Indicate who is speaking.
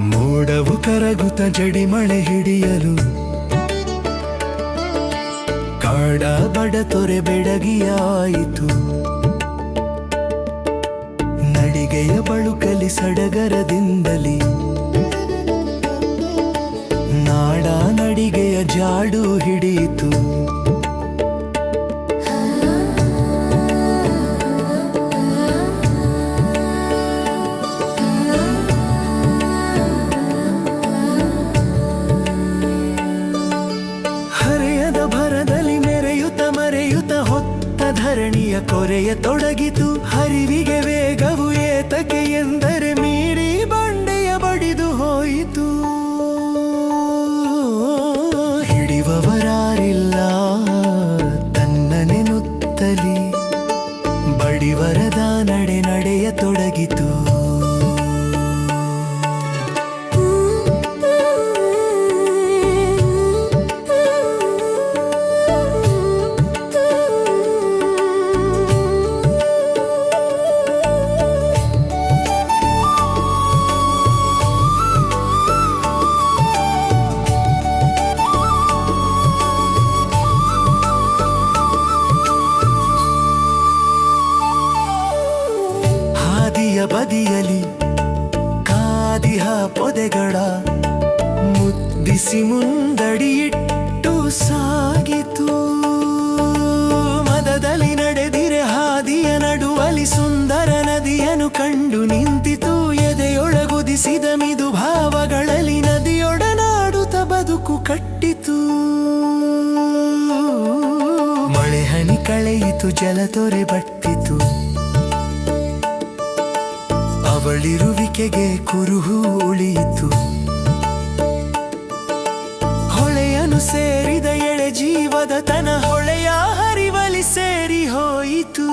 Speaker 1: ಸುತ್ತ ಜಡಿ ಮಳೆ ಹಿಡಿಯಲು. ಕಾಡ ಬಡ ತೊರೆ ಬೆಡಗಿಯಾಯಿತು. ನಡಿಗೆಯ ಬಳುಕಲಿ ಸಡಗರದಿಂದಲಿ. ನಾಡ ನಡಿಗೆಯ ಜಾಡು ಹಿಡಿಯಿತು. ಕೊರೆಯ ತೊಡಗಿತು, ಹರಿವಿಗೆ ವೇಗವು ಏತಕ್ಕೆ ಎಂದರೆ ಮೀರಿ ಬಂಡೆಯ ಬಡಿದು ಹೋಯಿತು. ಹಿಡಿಯುವವರಾರಿಲ್ಲ ತನ್ನ ನೆನುತ್ತಲಿ ಬಡಿವರದ ನಡೆ ನಡೆಯ ತೊಡಗಿತು. ಹಾದಿಯ ಬದಿಯಲಿ ಕಾದಿಹ ಪೊದೆಗಳ ಮುದ್ದಿಸಿ ಮುಂದಡಿಯಿಟ್ಟು ಸಾಗಿತು. ಮದದಲ್ಲಿ ನಡೆದಿರೆ ಹಾದಿಯ ನಡುವಲಿ ಸುಂದರ ನದಿಯನ್ನು ಕಂಡು ನಿಂತಿತು. ಎದೆಯೊಳಗುದಿಸಿದ ಮಿದು ಭಾವಗಳಲ್ಲಿ ನದಿಯೊಡನಾಡುತ್ತ ಬದುಕು ಕಟ್ಟಿತು. ಮಳೆ ಹನಿ ಕಳೆಯಿತು ಜಲತೊರೆ ಬಟ್ಟಿತು ಅವಳಿರುವಿಕೆಗೆ ಕುರುಹು ಉಳಿಯಿತು. ಹೊಳೆಯನು ಸೇರಿದ ಎಳೆ ಜೀವದ ತನ ಹೊಳೆಯ ಹರಿವಲಿ ಸೇರಿ ಹೋಯಿತು.